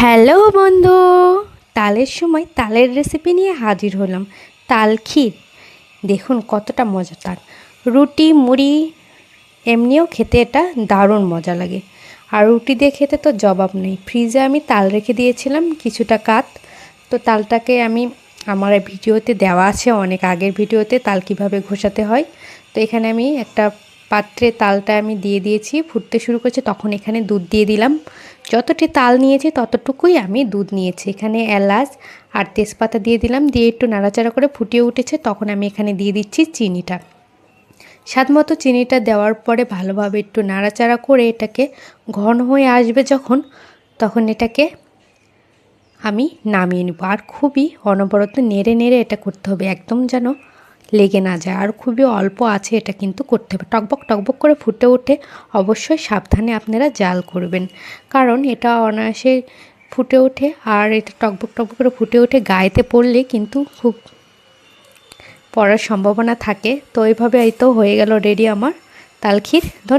Hello বন্ধু। তালের সময় তালের রেসিপি নিয়ে হাজির হলাম। তাল ক্ষীর। দেখুন কতটা মজা মজাদার রুটি, মুড়ি, এমনিও খেতে এটা দারুণ মজা লাগে। আর রুটি দিয়ে খেতে তো জবাব নেই। ফ্রিজে আমি তাল রেখে দিয়েছিলাম কিছুটা কাত। তো তালটাকে আমি আমার ভিডিওতে দেওয়া আছে, অনেক আগের ভিডিওতে তাল কীভাবে ঘোষাতে হয়। তো এখানে আমি একটা পাত্রে তালটা আমি দিয়ে দিয়েছি, ফুটতে শুরু করেছে, তখন এখানে দুধ দিয়ে দিলাম। যতটি তাল নিয়েছি ততটুকুই আমি দুধ নিয়েছি। এখানে এলাচ আর তেজপাতা দিয়ে দিলাম, দিয়ে একটু নাড়াচাড়া করে ফুটিয়ে উঠেছে, তখন আমি এখানে দিয়ে দিচ্ছি চিনিটা। স্বাদ মতো চিনিটা দেওয়ার পরে ভালোভাবে একটু নাড়াচাড়া করে এটাকে ঘন হয়ে আসবে যখন, তখন এটাকে আমি নামিয়ে নেব। আর খুবই অনবরত নেড়ে নেড়ে এটা করতে হবে, একদম যেন লেগে না যায়। আর খুবই অল্প আছে এটা কিন্তু করতে হবে। টকবক টকবক করে ফুটে ওঠে, অবশ্যই সাবধানে আপনারা জাল করবেন। কারণ এটা অনায়াসে ফুটে ওঠে আর এটা টকবক টকবক করে ফুটে ওঠে গায়েতে পড়লে কিন্তু খুব পড়ার সম্ভাবনা থাকে। তো এইভাবে এই তো হয়ে গেল রেডি আমার তালখির। ধন্যবাদ।